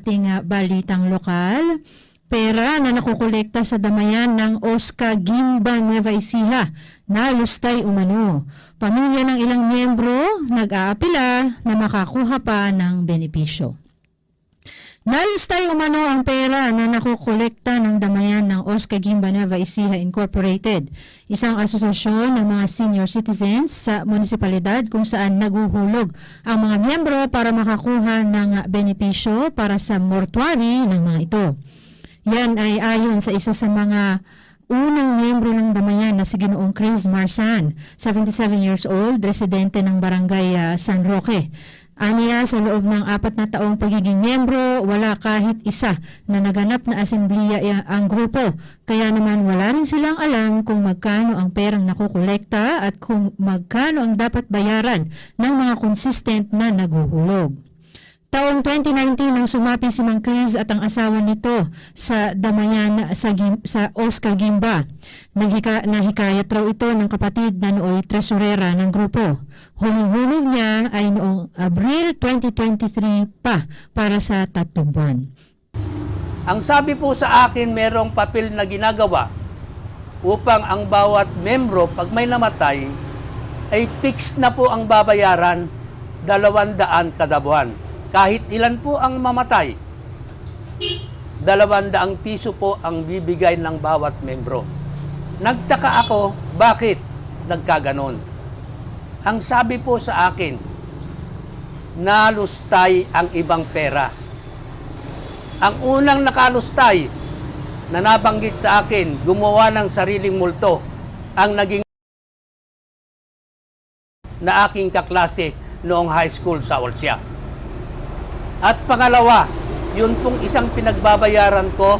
ating ah, balitang lokal. Pera na nakukolekta sa damayan ng Oscar Gimba Nueva Ecija na lustay umano. Pamilya ng ilang miyembro nag-aapila na makakuha pa ng benepisyo. Nalustay umano ang pera na nakukolekta ng damayan ng Oscar Gimba Nueva Ecija Incorporated, isang asosasyon ng mga senior citizens sa munisipalidad kung saan naguhulog ang mga miyembro para makakuha ng benepisyo para sa mortuary ng mga ito. Yan ay ayon sa isa sa mga unang miyembro ng damayan na si Ginoong Chris Marsan, 77 years old, residente ng barangay ah, San Roque. Aniya sa loob ng apat na taong pagiging miyembro, wala kahit isa na naganap na asembliya i- ang grupo. Kaya naman wala rin silang alam kung magkano ang perang nakukolekta at kung magkano ang dapat bayaran ng mga consistent na naguhulog. Taong 2019 nang sumapi si Mang Chris at ang asawa nito sa Damayan sa, sa Oscar Gimba. Naghika, nahikayat raw ito ng kapatid na nooy tresurera ng grupo. Huling-hulog niya ay noong Abril 2023 pa para sa tatlong buwan. Ang sabi po sa akin, merong papel na ginagawa upang ang bawat membro, pag may namatay, ay fix na po ang babayaran, dalawandaan kada buwan. Kahit ilan po ang mamatay, dalawandaang piso po ang bibigay ng bawat membro. Nagtaka ako, bakit nagkaganon? Ang sabi po sa akin, nalustay ang ibang pera. Ang unang nakalustay na nabanggit sa akin, gumawa ng sariling multo, ang naging na aking kaklase noong high school sa Olsia. At pangalawa, yun pong isang pinagbabayaran ko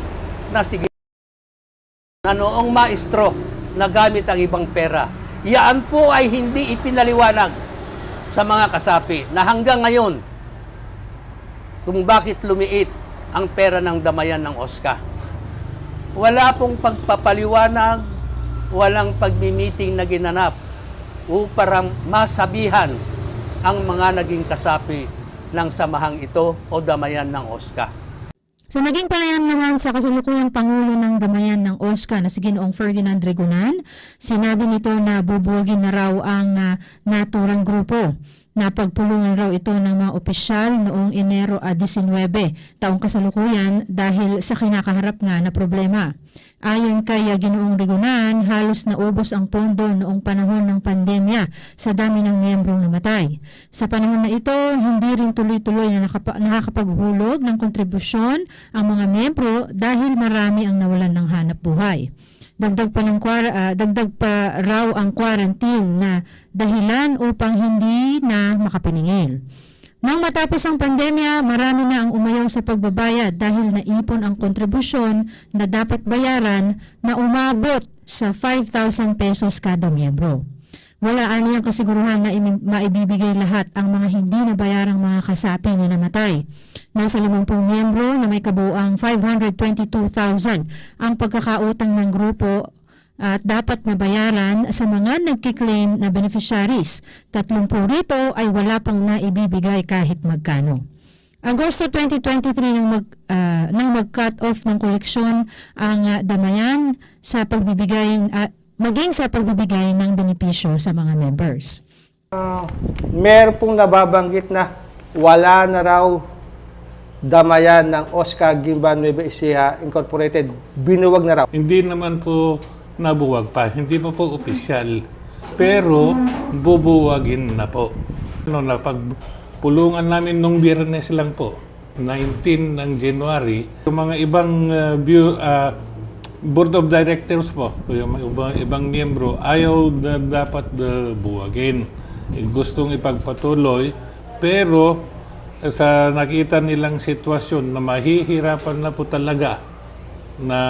na sige na noong maestro na gamit ang ibang pera. Yaan po ay hindi ipinaliwanag sa mga kasapi na hanggang ngayon kung bakit lumiit ang pera ng damayan ng Oscar. Wala pong pagpapaliwanag, walang pagmi-meeting na ginanap upang masabihan ang mga naging kasapi ng samahang ito o damayan ng Oscar. Sa naging panayam naman sa kasalukuyang Pangulo ng Damayan ng OSCA na si Ginoong Ferdinand Regunan, sinabi nito na bubuwagin na raw ang ah, naturang grupo. Napagpulungan raw ito ng mga opisyal noong Enero a 19, taong kasalukuyan dahil sa kinakaharap nga na problema. Ayon kay Ginoong Regunan, halos naubos ang pondo noong panahon ng pandemya sa dami ng miyembrong namatay. Sa panahon na ito, hindi rin tuloy-tuloy na nakakapaghulog ng kontribusyon ang mga miyembro dahil marami ang nawalan ng hanap buhay. Dagdag pa, ng ah, dagdag pa raw ang quarantine na dahilan upang hindi na makapiningil. Nang matapos ang pandemya, marami na ang umayaw sa pagbabayad dahil naipon ang kontribusyon na dapat bayaran na umabot sa 5,000 pesos kada miyembro. Wala aniyang kasiguruhan na maibibigay lahat ang mga hindi nabayarang mga kasapi na namatay. Nasa 50 miyembro na may kabuang 522,000 ang pagkakautang ng grupo at dapat nabayaran sa mga nagkiklaim na beneficiaries. Tatlong po rito ay wala pang naibibigay kahit magkano. Agosto 2023 nang mag ah, nang mag-cut off ng koleksyon ang ah, damayan sa pagbibigay at maging sa pagbibigay ng benepisyo sa mga members. meron pong nababanggit na wala na raw damayan ng Oscar Gimba Nueva Ecija Incorporated. Binuwag na raw. Hindi naman po nabuwag pa, hindi pa po opisyal. Pero bubuwagin na po. Ano na pagpulungan namin nung biyernes lang po, 19 ng January, yung mga ibang uh, bu- uh, board of directors po, yung ibang, ibang miyembro, ayaw na dapat uh, buwagin. Eh, Gustong ipagpatuloy, pero eh, sa nakita nilang sitwasyon na mahihirapan na po talaga na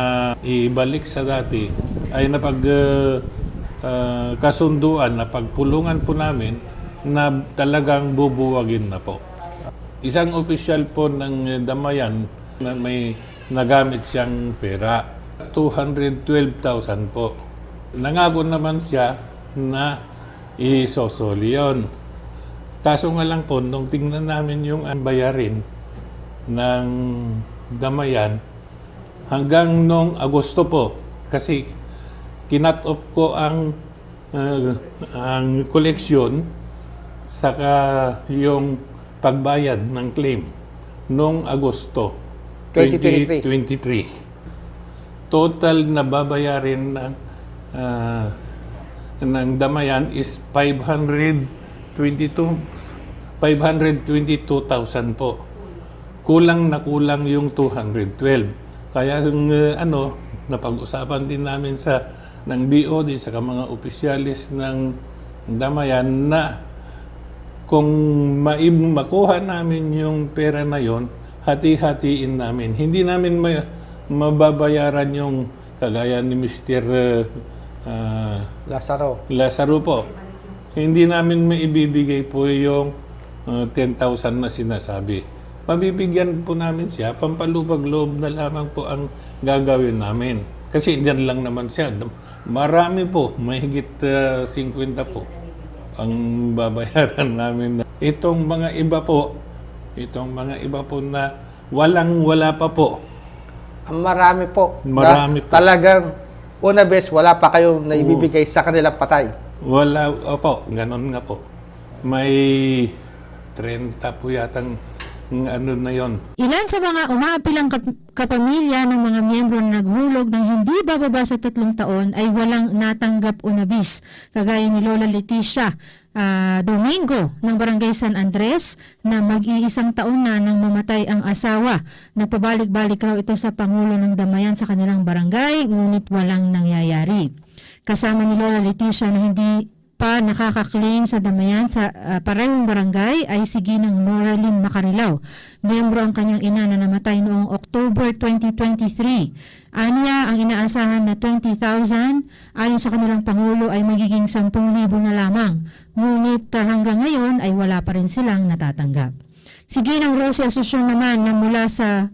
ibalik sa dati ay napag uh, uh, kasunduan na pagpulungan po namin na talagang bubuwagin na po. Isang opisyal po ng Damayan na may nagamit siyang pera. 212,000 po. Nangako naman siya na isosoli yun. Kaso nga lang po, nung tingnan namin yung bayarin, ng Damayan hanggang noong Agosto po. Kasi kinat off ko ang uh, ang koleksyon saka yung pagbayad ng claim noong Agosto 2023. 2023. Total na babayarin ng ah, ng Damayan is 522 522,000 po. Kulang na kulang yung 212. Kaya yung uh, ano, napag-usapan din namin sa ng BOD sa mga opisyalis ng Damayan na kung maib makuha namin yung pera na yon, hati-hatiin namin. Hindi namin ma- mababayaran yung kagaya ni Mr. uh, uh, Lazaro. Lazaro po. Hindi namin maibibigay po yung uh, 10,000 na sinasabi. Pabibigyan po namin siya, pampalubag loob na lamang po ang gagawin namin. Kasi diyan lang naman siya. Marami po, mahigit uh, 50 po ang babayaran namin. Itong mga iba po, itong mga iba po na walang wala pa po. Ang marami po. Marami na po. Talagang, una bes, wala pa kayong naibibigay sa kanilang patay. Wala, opo, ganun nga po. May 30 po yatang ng ano na yon. Ilan sa mga umaapilang kap- kapamilya ng mga miyembro na naghulog ng hindi bababa sa tatlong taon ay walang natanggap o nabis. Kagaya ni Lola Leticia ah, Domingo ng Barangay San Andres na mag-iisang taon na nang mamatay ang asawa. Nagpabalik-balik raw ito sa Pangulo ng Damayan sa kanilang barangay ngunit walang nangyayari. Kasama ni Lola Leticia na hindi pa nakaka-claim sa damayan sa ah, parehong barangay ay si Ginang Noraline Macarilaw. Miyembro ang kanyang ina na namatay noong October 2023. Anya, ang inaasahan na 20,000 ayon sa kanilang Pangulo ay magiging 10,000 na lamang. Ngunit ah, hanggang ngayon ay wala pa rin silang natatanggap. Si Ginang Rosie Asusyon naman na mula sa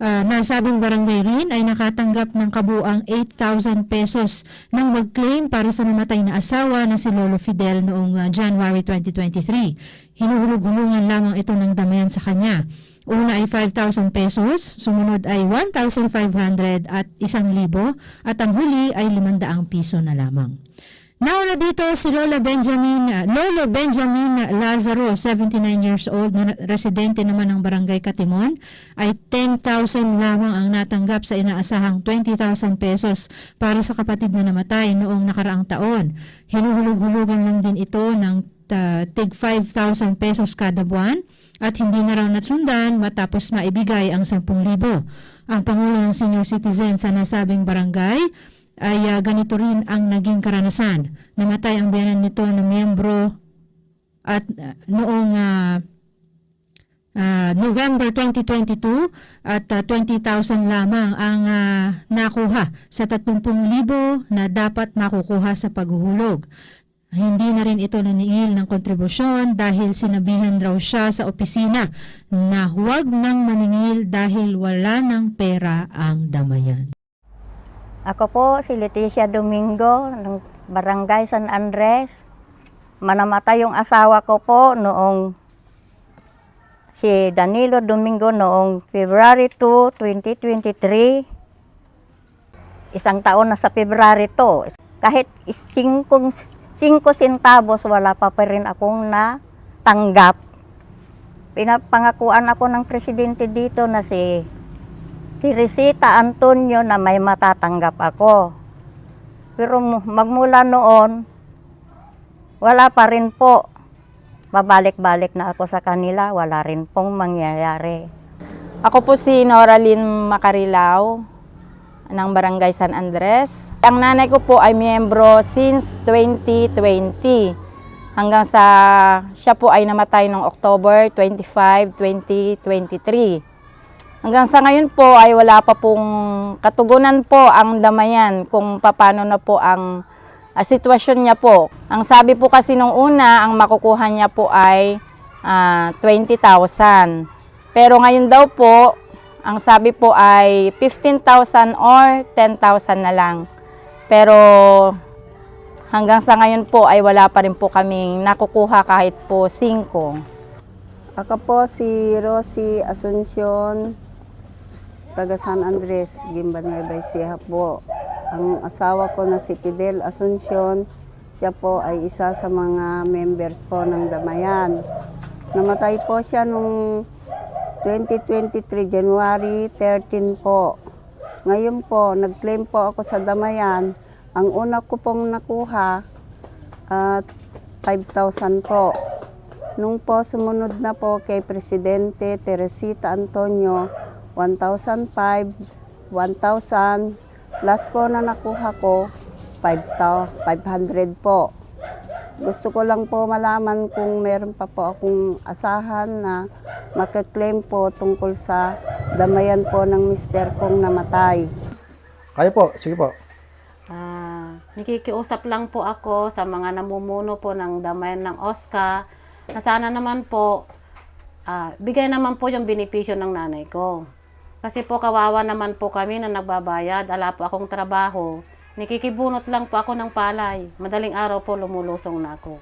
Ah, nasabing barangay rin ay nakatanggap ng kabuang 8,000 pesos nang mag-claim para sa namatay na asawa na si Lolo Fidel noong ah, January 2023. Hinuhulog-hulungan lamang ito ng damayan sa kanya. Una ay 5,000 pesos, sumunod ay 1,500 at 1,000 at ang huli ay 500 piso na lamang. Nauna dito si Lola Benjamin, uh, Lolo Benjamin Lazaro, 79 years old, na residente naman ng Barangay Katimon, ay 10,000 lamang ang natanggap sa inaasahang 20,000 pesos para sa kapatid na namatay noong nakaraang taon. Hinuhulog-hulugan lang din ito ng uh, tig 5,000 pesos kada buwan at hindi na raw natsundan matapos maibigay ang 10,000. Ang Pangulo ng Senior Citizen sa nasabing barangay ay ah, ganito rin ang naging karanasan. Namatay ang biyanan nito na miyembro at ah, noong ah, ah, November 2022 at ah, 20,000 lamang ang ah, nakuha sa 30,000 na dapat makukuha sa paghuhulog. Hindi na rin ito naniil ng kontribusyon dahil sinabihan raw siya sa opisina na huwag nang maningil dahil wala ng pera ang damayan. Ako po si Leticia Domingo ng Barangay San Andres. Manamatay yung asawa ko po noong si Danilo Domingo noong February 2, 2023. Isang taon na sa February to. Kahit 5 centavos wala pa pa rin akong natanggap. Pinapangakuan ako ng presidente dito na si Teresita Antonio na may matatanggap ako. Pero mu- magmula noon, wala pa rin po. Babalik-balik na ako sa kanila, wala rin pong mangyayari. Ako po si Noraline Macarilaw ng Barangay San Andres. Ang nanay ko po ay miyembro since 2020 hanggang sa siya po ay namatay noong October 25, 2023. Hanggang sa ngayon po ay wala pa pong katugunan po ang damayan kung paano na po ang ah, sitwasyon niya po. Ang sabi po kasi nung una, ang makukuha niya po ay ah, 20,000. Pero ngayon daw po, ang sabi po ay 15,000 or 10,000 na lang. Pero hanggang sa ngayon po ay wala pa rin po kaming nakukuha kahit po 5. Ako po si Rosie Asuncion, taga San Andres, Gimban Nueva Ecija po. Ang asawa ko na si Fidel Asuncion, siya po ay isa sa mga members po ng Damayan. Namatay po siya nung 2023, January 13 po. Ngayon po, nag-claim po ako sa Damayan. Ang una ko pong nakuha, at 5,000 po. Nung po sumunod na po kay Presidente Teresita Antonio, 1,005, 1,000. Last po na nakuha ko, 500 po. Gusto ko lang po malaman kung meron pa po akong asahan na makaklaim po tungkol sa damayan po ng mister kong namatay. Kayo po, sige po. Ah, nakikiusap lang po ako sa mga namumuno po ng damayan ng OSCA na sana naman po ah, bigay naman po yung benepisyo ng nanay ko. Kasi po kawawa naman po kami na nagbabayad, ala po akong trabaho. Nikikibunot lang po ako ng palay. Madaling araw po lumulusong na ako.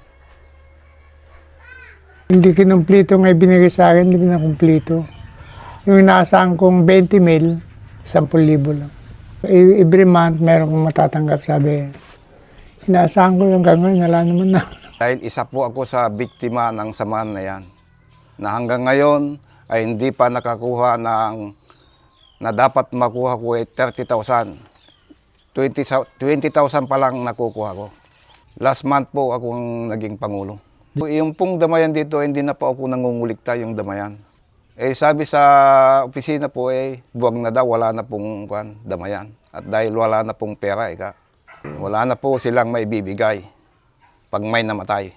Hindi kinumplito nga binigay sa akin, hindi na kumplito. Yung inaasahan kong 20 mil, 10,000 lang. E- Every month, meron kong matatanggap, sabi. Inaasahan ko yung gagawin, wala naman na. Dahil isa po ako sa biktima ng samahan na yan. Na hanggang ngayon ay hindi pa nakakuha ng na dapat makuha ko ay 30,000. 20,000 20,000 pa lang nakukuha ko. Last month po akong naging pangulo. Yung pong damayan dito, hindi na po ako nangungulikta yung damayan. Eh sabi sa opisina po eh, buwag na daw, wala na pong kwan, damayan. At dahil wala na pong pera, ika, wala na po silang maibibigay pag may namatay.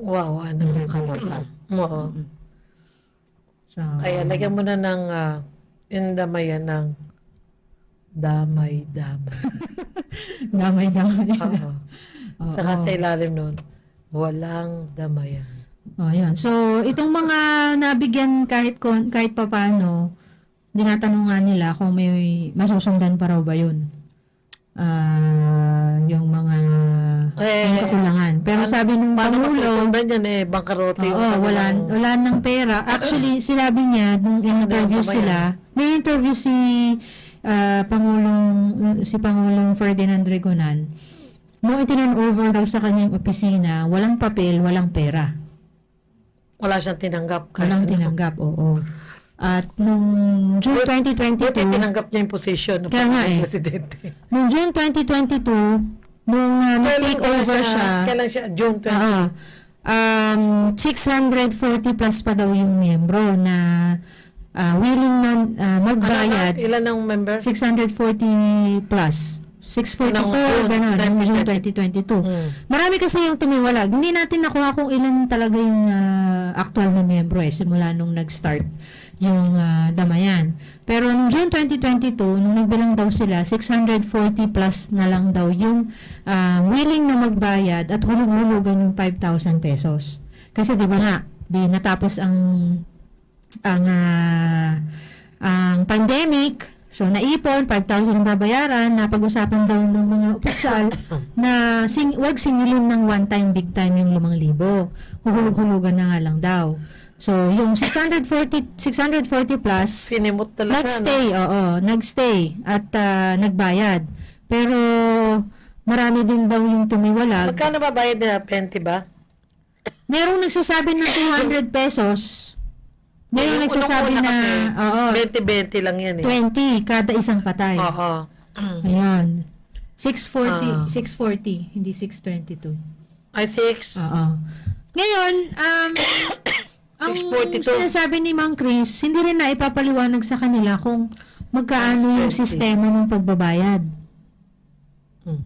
Wow, ano Nakakaloka. Oo. So, Kaya lagyan mo na ng uh, yung damayan ng damay-damay. damay-damay. Oo. Oo. Saka sa ilalim nun, walang damayan. Oh, yun. So, itong mga nabigyan kahit kahit papaano, dinatanong nga nila kung may masusundan pa raw ba yun. Ah, yung mga Eh, yung kakulangan. Pero paano- sabi nung Paano Pangulo, masusundan yan eh, bangkarote yung Oo, wala, kanilang- wala ng pera. Actually, sinabi niya, nung in-interview Ano, sila, may interview si ah, Pangulong, si Pangulong Ferdinand Regonan. Nung itinan over daw sa kanyang opisina, walang papel, walang pera. Wala siyang tinanggap. Walang ano. tinanggap, oo. At nung June Buti 2022, tinanggap niya yung position ng Kaya nga eh. presidente. nung June 2022, nung uh, na-take over siya, Kailan siya? June 20. Oo. Um, 640 plus pa daw yung miyembro na ah, willing na ah, magbayad. Ano, ilan ang member? 640 plus. 644, Ng June gano'n, ng June 2022. 2022. Mm. Marami kasi yung tumiwalag. Hindi natin nakuha kung ilan talaga yung ah, actual na miyembro eh, simula nung nag-start yung ah, damayan. Pero noong June 2022, nung nagbilang daw sila, 640 plus na lang daw yung ah, willing na magbayad at hulog-hulugan yung 5,000 pesos. Kasi di ba nga, di natapos ang ang ah, ang pandemic, so naipon, 5,000 ang babayaran, napag-usapan daw ng mga opisyal na sing, wag singilin ng one time, big time yung 5,000. Huhulog-hulugan na nga lang daw. So, yung 640, 640 plus, Sinimot talaga. nagstay, oo, nagstay at ah, nagbayad. Pero, marami din daw yung No? tumiwalag. Magkano ba bayad nila? 20 ba? Merong nagsasabi ng 200 pesos. Yung nagsasabi na, oo, 20-20 lang yan eh. 20 kada isang patay. Oo. Ayan. 640, Ah. 640, hindi 622. Ay, 6. Oo. Ngayon, um, ang 642. sinasabi ni Mang Chris, hindi rin na ipapaliwanag sa kanila kung magkaano yung 620. sistema ng pagbabayad. Hmm.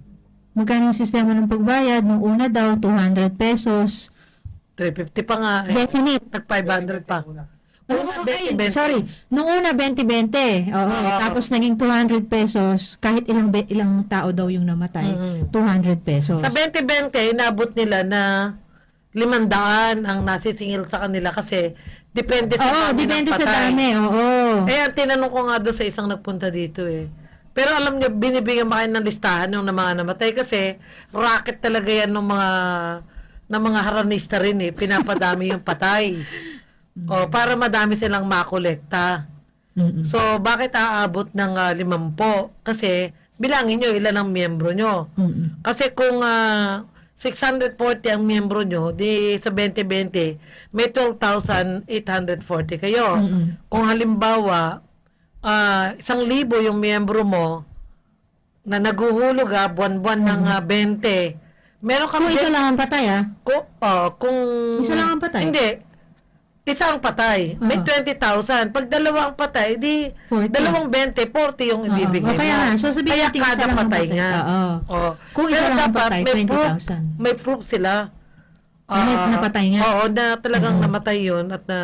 Magkano yung sistema ng pagbayad? Nung una daw, 200 pesos. 350 pa nga. Eh. Definite. Nag 500 pa. Ano Una, ba, ay, 20-20. sorry. Nung una, 20-20. Oo. Oo. Tapos naging 200 pesos. Kahit ilang ilang tao daw yung namatay. Mhm. 200 pesos. Sa 2020, inabot nila na limandaan ang nasisingil sa kanila kasi depende sa Oo, dami depende sa dami. Oo. Eh, tinanong ko nga doon sa isang nagpunta dito eh. Pero alam niyo, binibigyan ba kayo ng listahan ng mga namatay kasi racket talaga yan ng mga ng mga haranista rin eh. Pinapadami yung patay. o, para madami silang makolekta. Mm-mm. So, bakit aabot ng ah, limampo? Kasi, bilangin nyo ilan ang miyembro nyo. Mm-mm. Kasi kung ah, 640 ang miyembro nyo, di sa 2020, may 12,840 kayo. Mm-mm. Kung halimbawa, ah, isang libo yung miyembro mo, na naguhulog ah, buwan-buwan ng ah, 20, meron kang... Kung isa lang ang patay ah. Kung, oh, kung... Isa lang ang patay? Hindi. Isa ang patay. May Oo. 20,000. Pag dalawa ang patay, di 40. dalawang 20, 40 yung Oo. ibibigay O, kaya nga, so sabihin Kaya natin isa kada lang ang patay nga. Oo. Oo. Kung isa Pero lang ang dapat patay, may proof, 20,000. may proof sila. Na may Ah, napatay nga. Oo, na talagang namatay yun at na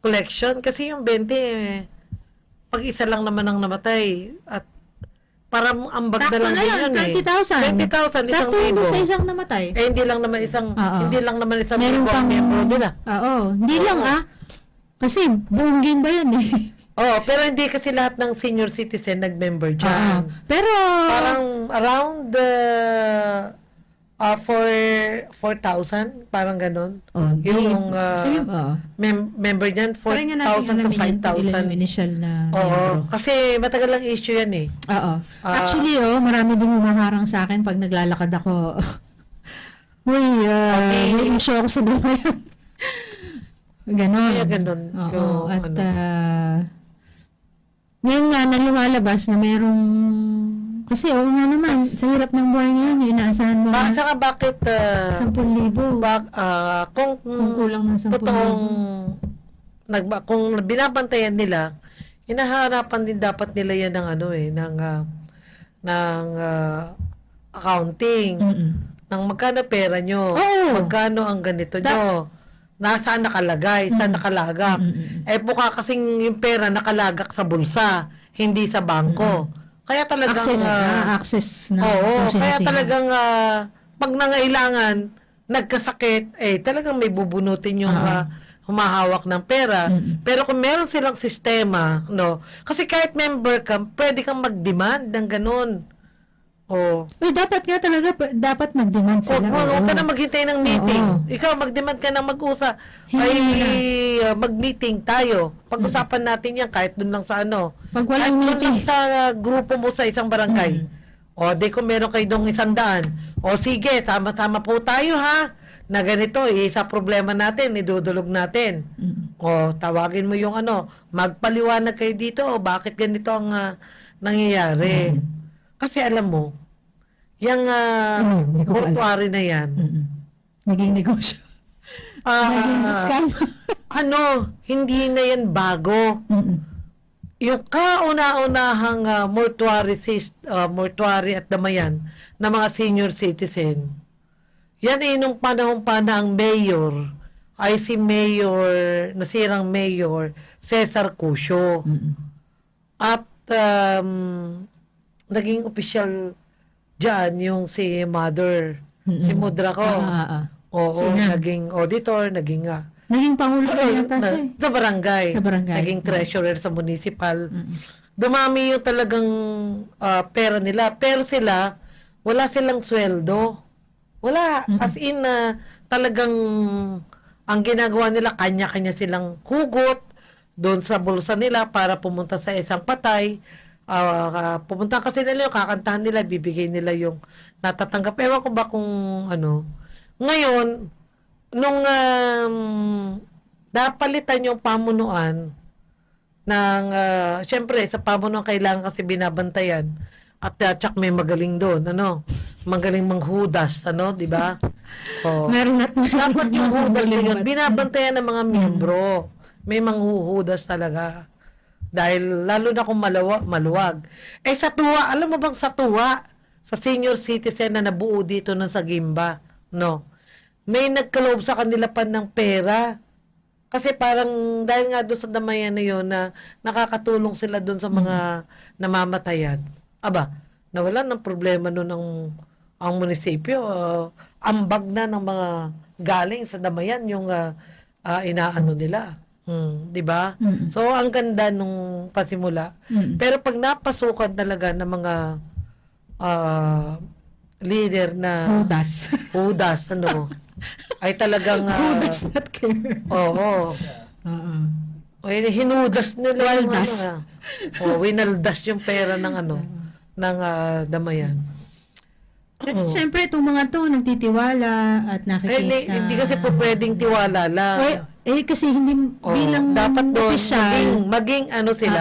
collection. Kasi yung 20, eh, pag isa lang naman ang namatay at parang ambag Sakto na lang na din yan, yun eh. 20,000. 20,000, isang Sakto yun libo. sa isang namatay. Eh, hindi lang naman isang, Oo. hindi lang naman isang Meron libo ang pang... miyembro nila. Oo. Hindi lang ah. Kasi buong game ba yan eh. Oh, pero hindi kasi lahat ng senior citizen nag-member Oo. dyan. Pero... Parang around the uh, for 4,000, parang ganun. Oh, yung uh, sabi- oo. mem- member niyan, Try nga natin 4,000 to alamin yan, ilan yung 5,000. initial na Oo, miyembro. kasi matagal lang issue yan eh. Oo. Ah. Actually, oh, marami din humaharang sa akin pag naglalakad ako. Uy, uh, Okay. may show ako sa dumayan. Ganon. Kaya ganun. Oo. Yung At ano. uh, ngayon nga na lumalabas na merong kasi oo nga naman, sa hirap ng buhay ngayon, yung inaasahan mo Ba- saka bakit uh, 10,000. bak, ah, kung, Kung kulang ng 10,000. totoong nagba, kung binabantayan nila, hinaharapan din dapat nila yan ng ano eh, ng ah, ng ah, accounting. Mm-mm. ng magkano pera nyo, Oo. magkano ang ganito nyo, nasaan nakalagay, saan nakalagak. Eh buka kasing yung pera nakalagak sa bulsa, hindi sa bangko. Kaya talagang... Access, ah, access na oo, kaya talagang ah, pag nangailangan, nagkasakit, eh talagang may bubunutin yung Ah. ah, humahawak ng pera. Mm-mm. Pero kung meron silang sistema, no, kasi kahit member ka, pwede kang mag-demand ng ganun. Oh. Uy, dapat nga talaga, pa- dapat mag-demand Huwag sila. mo, huwag oo. ka na maghintay ng meeting. Oo. Ikaw, mag-demand ka na mag-usa. Ay, uh, mag-meeting tayo. Pag-usapan natin yan kahit dun lang sa ano. Pag Kahit walang dun meeting. lang sa uh, grupo mo sa isang barangay. O, di kung meron kayo dong isang daan. O, sige, sama-sama po tayo ha. Na ganito, isa problema natin, idudulog natin. Mm. O, tawagin mo yung ano, magpaliwanag kayo dito o bakit ganito ang ah, nangyayari. Kasi alam mo, yung uh, alam. mortuary na yan, Mm-mm. Naging negosyo. ah, Naging scam. ano, hindi na yan bago. Mm-mm. Yung kauna-unahang ah, mortuary, ah, mortuary at damayan ng mga senior citizen, yan ay nung panahon pa na ang mayor ay si mayor, nasirang mayor, Cesar Cusio. Mm-mm. At um, naging opisyal dyan yung si mother, si Mm-mm. Mudra ko. Ah, ah, ah. Oo, Sina? naging auditor, naging ah, Naging pangulo na yata na- siya eh. sa barangay. Sa barangay. Naging treasurer sa municipal. Mm-mm. Dumami yung talagang ah, pera nila. Pero sila, wala silang sweldo. Wala. As in, na talagang ang ginagawa nila, kanya-kanya silang hugot doon sa bulsa nila para pumunta sa isang patay. Ah, ah, pumunta kasi nila yung kakantahan nila, bibigay nila yung natatanggap. Ewan ko ba kung ano. Ngayon, nung um, napalitan yung pamunuan ng, ah, syempre, sa pamunuan kailangan kasi binabantayan at uh, tsak may magaling doon, ano? Magaling manghudas, ano, di ba? Oh. Meron at Dapat yung hudas yun, binabantayan ng mga miyembro. May manghuhudas talaga. Dahil lalo na kung malawa, maluwag. Eh sa tuwa, alam mo bang sa tuwa, sa senior citizen na nabuo dito ng sa Gimba, no? May nagkaloob sa kanila pa ng pera. Kasi parang dahil nga doon sa damayan na yun na nakakatulong sila doon sa mga namamatayan. Aba, nawalan ng problema noon ang ang munisipyo. ah, ambag na ng mga galing sa damayan yung ah, ah, inaano nila. Hmm, 'di ba? Mm. So ang ganda nung pasimula. Mm. Pero pag napasukan talaga ng mga ah, leader na Hudas. hudas, ano, ay talagang ah, Who does not care? Oo. Oo. O, yun, hinudas nila Waldas. ano, ah. O, winaldas yung pera ng ano, ng ah, damayan. Kasi syempre, itong mga to, nagtitiwala at Eh, nakikita. hindi, hindi kasi po pwedeng tiwala lang. Eh, eh, kasi hindi Oo, bilang dapat doon, opisyal. maging, maging ano sila.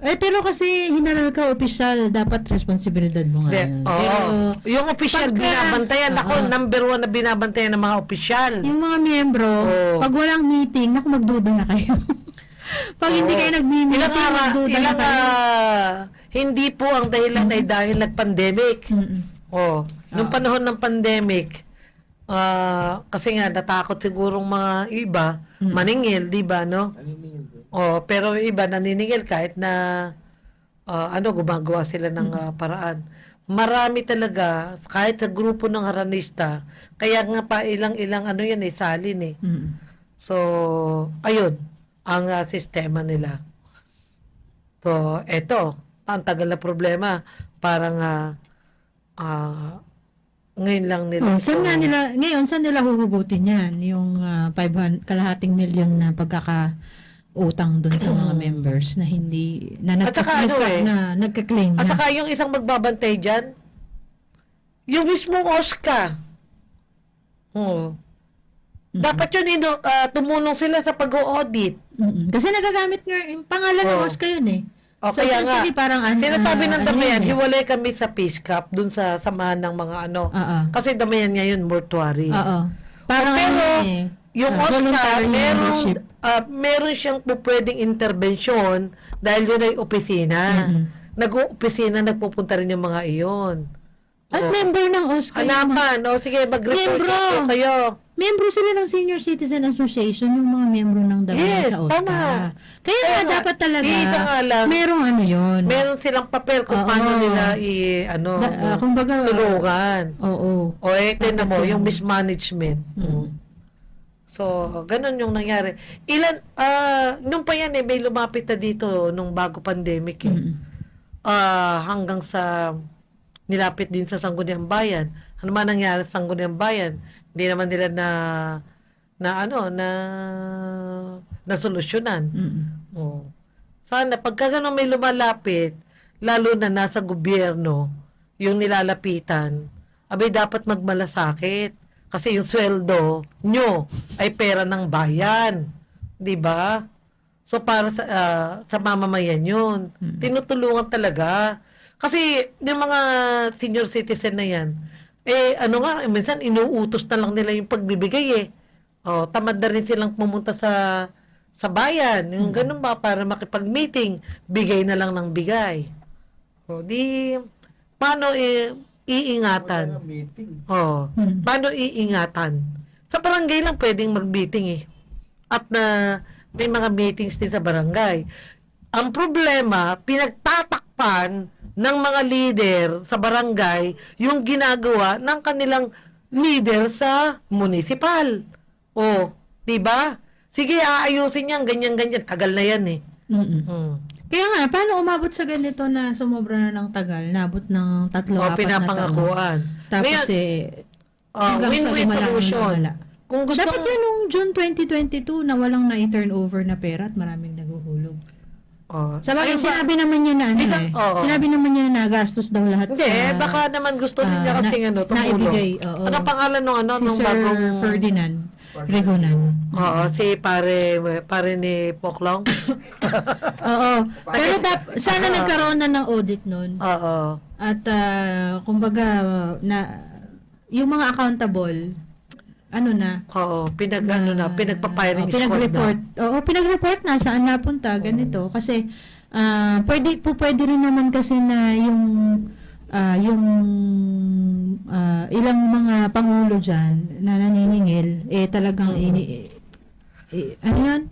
Eh, pero kasi hinaral ka opisyal, dapat responsibilidad mo nga. Hindi, oo. Pero, yung official pagka- binabantayan. Ako, Oo. number one na binabantayan ng mga official. yung mga miyembro, Oo. pag walang meeting, naku, magduda na kayo. pag hindi Oo. kayo nag-meeting, Ilang magduda na ilang, kayo. ah, hindi po ang dahilan ay dahil nag-pandemic. Mm-mm. Oh, nung panahon ng pandemic, ah, kasi nga natakot sigurong mga iba, maningil, 'di ba, no? Oh, pero yung iba naniningil kahit na ah, ano gumagawa sila ng ah, paraan. Marami talaga kahit sa grupo ng haranista, kaya nga pa ilang-ilang ano yan eh salin eh. Mm-mm. So, ayun ang ah, sistema nila. So, eto, ang tagal na problema. Parang ah, ah, ngayon lang nila. Oh, saan nga nila, ngayon, saan nila huhugutin yan? Yung ah, 500, kalahating milyon na pagkaka utang doon sa mga members na hindi na At nagka, saka ano nagka, eh, na nagka-claim At na. saka yung isang magbabantay dyan, yung mismong Oscar. Oo. Dapat yun, ino, ah, tumulong sila sa pag-audit. Mm-mm. Kasi nagagamit nga yung pangalan ng Oh. Oscar yun eh. O, So, kaya nga, parang an- sinasabi ah, ng ano damayan, eh. hiwalay kami sa Peace Cup dun sa samahan ng mga ano. Oo. Kasi damayan ngayon, mortuary. Oo. Parang Pero, ano eh. Yung Oscar, voluntary meron, ah, meron siyang pwedeng intervention dahil yun ay opisina. Mm-mm. Nag-opisina, nagpupunta rin yung mga iyon. At Oo. member ng mga- Hanapan, o sige, mag-report Membro! po kayo. Membro sila ng Senior Citizen Association, yung mga membro ng damayan Yes, sa Oscar. tama. Kaya Kaya nga nga, dapat talaga, isa nga lang, merong ano yun. Meron silang papel kung Oo. paano nila i, ano, Da- ah, kumbaga, tulungan. Oo. O eh, tinan mo, yung yun. mismanagement. Mm. So, ganun yung nangyari. Ilan, ah, nung pa yan eh, may lumapit na dito nung bago pandemic eh. Mm. Ah, hanggang sa nilapit din sa Sangguniang Bayan. Ano man nangyari sa Sangguniang Bayan? Hindi naman nila na na ano, na na solusyonan. Mm. Oh. Sana pagka ganun may lumalapit, lalo na nasa gobyerno, yung nilalapitan, abay dapat magmalasakit. Kasi yung sweldo nyo ay pera ng bayan. 'Di ba? So para sa ah, sa mamamayan 'yun. Tinutulungan talaga. Kasi yung mga senior citizen na 'yan, eh ano nga, eh, minsan inuutos na lang nila yung pagbibigay eh. Oh, tamad na rin silang pumunta sa sa bayan. Yung ganun ba para makipag-meeting, bigay na lang ng bigay. O di paano i- iingatan? Oh, Hmm. paano iingatan? Sa barangay lang pwedeng mag-meeting eh. At na may mga meetings din sa barangay. Ang problema, pinagtatakpan ng mga leader sa barangay yung ginagawa ng kanilang leader sa municipal. O, 'di ba? Sige, aayusin yan, ganyan-ganyan. Tagal na yan eh. Mm-mm. Mm. Kaya nga, paano umabot sa ganito na sumobra na ng tagal? Nabot ng tatlo, O, apat na taon. Tapos Ngayon, eh, oh, hanggang sa win-win lumala, solution. lumala. Kung gusto Dapat yan nung June 2022 na walang na-turn over na pera at maraming naguhulog. Oh. Sa bagay, sinabi naman niya na ano Isang- eh. oo. Sinabi naman niya na nagastos daw lahat Hindi, sa... baka naman gusto ah, niya kasi ano, tumulong. naibigay, oo. Ano pangalan nung ano, si nung Sir bagong... Ferdinand Regonan. Oo, si pare, pare ni Poklong. Oo. Pero dap, sana nagkaroon na ng audit nun. Oo. At ah, kumbaga na yung mga accountable ano na Oo, pinag, ano na, pinagpa-firing oh, pinag-report. na. Oo, pinag-report na saan napunta ganito kasi ah pwede po pwede rin naman kasi na yung ah, yung ah, ilang mga pangulo diyan na naniningil eh talagang ini eh, ano yan?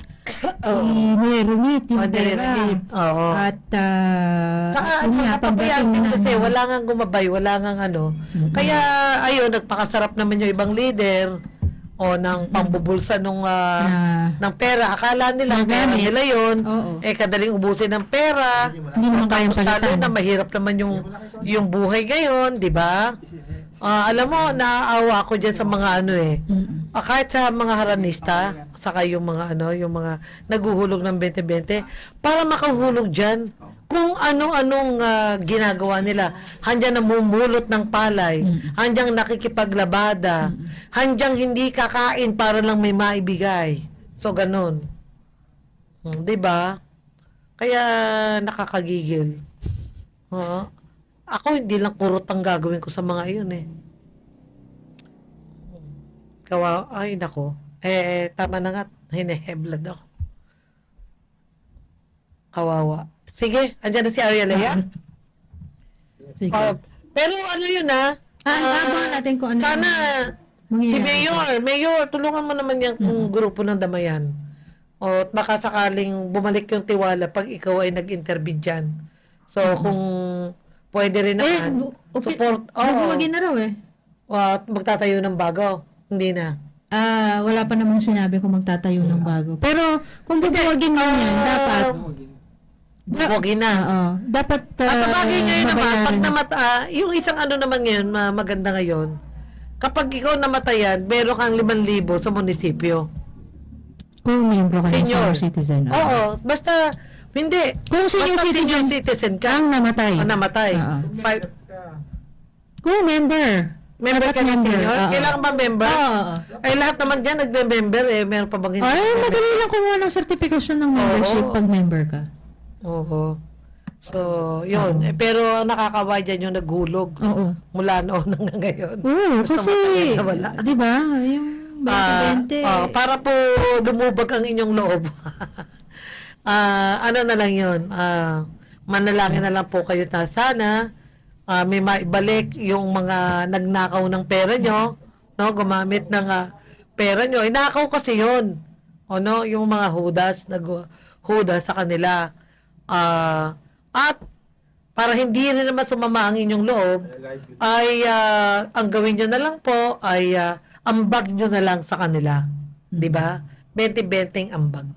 I-remit yung Oh, pera. Oo. At uh, Saka ano, napapayamin kasi wala nga gumabay, wala nga ano. Kaya ayun, nagpakasarap naman yung ibang leader o ng pambubulsa nung ah, na ng pera. Akala nila pera Magamit. nila yun. Oo. Eh kadaling ubusin ng pera. hindi naman kayang palitan. na mahirap naman yung yung buhay ngayon, di ba? Ah, alam mo, naaawa ako dyan sa mga ano eh. Ah, kahit sa mga haranista, saka yung mga ano, yung mga naguhulog ng 2020, para makahulog dyan, kung ano-anong ah, ginagawa nila. Handyan namumulot ng palay, handyan nakikipaglabada, handyan hindi kakain para lang may maibigay. So, ganun. Hmm, 'Di ba? Kaya nakakagigil. Oo. Ako hindi lang kurot ang gagawin ko sa mga iyon eh. Kawa, ay nako. Eh, tama na nga, hineheblad ako. Kawawa. Sige, andyan na si Arya Lea. Sige. Ah, pero ano yun ah. Ah, ah, abangan natin kung ano Sana, si Mayor, Mayor, tulungan mo naman yung kung grupo ng damayan. O at baka sakaling bumalik yung tiwala pag ikaw ay nag-intervene dyan. So, kung pwede rin Eh, naman, bu- upi- support. Oo. bubuwagin na raw eh. O, at magtatayo ng bago. Hindi na. Ah, wala pa namang sinabi kung magtatayo ng bago. Pero kung bubuwagin mo yan, Ah, dapat Buwagin na. Oo. dapat uh, At sa bagay ngayon naman, pag babayaran. namata, yung isang ano naman ngayon, ma- maganda ngayon, kapag ikaw namatayan, meron kang 5,000 sa munisipyo. Kung miyembro ka ng Senior. senior citizen. Oo. Oo, basta, hindi. Kung senior basta citizen, senior citizen ka, Ang namatay. o namatay. Oo. Five, Kung member. Member ka ng senior? Oo. Kailangan ba member? Oo. oo. Ay, lahat naman dyan nagbe-member eh. Meron pa bang hindi? Ay, madali lang kumuha ng certification ng membership Oo. pag member ka. Oo. So, yun. Eh, pero nakakawa dyan yung naghulog Oo. mula noon hanggang ngayon. Oo, Basta kasi, wala. di ba, yung 2020. Ah, ah, para po lumubag ang inyong loob. Ah, ano na lang yun, ah, manalangin na lang po kayo na sana ah, may maibalik yung mga nagnakaw ng pera nyo, no, gumamit ng ah, pera nyo. Inakaw kasi yun. O no, yung mga hudas, nag hudas sa kanila. Ah, at para hindi rin naman sumama ang inyong loob, ay ah, ang gawin nyo na lang po ay ah, ambag nyo na lang sa kanila. Di ba? 20-20 ambag.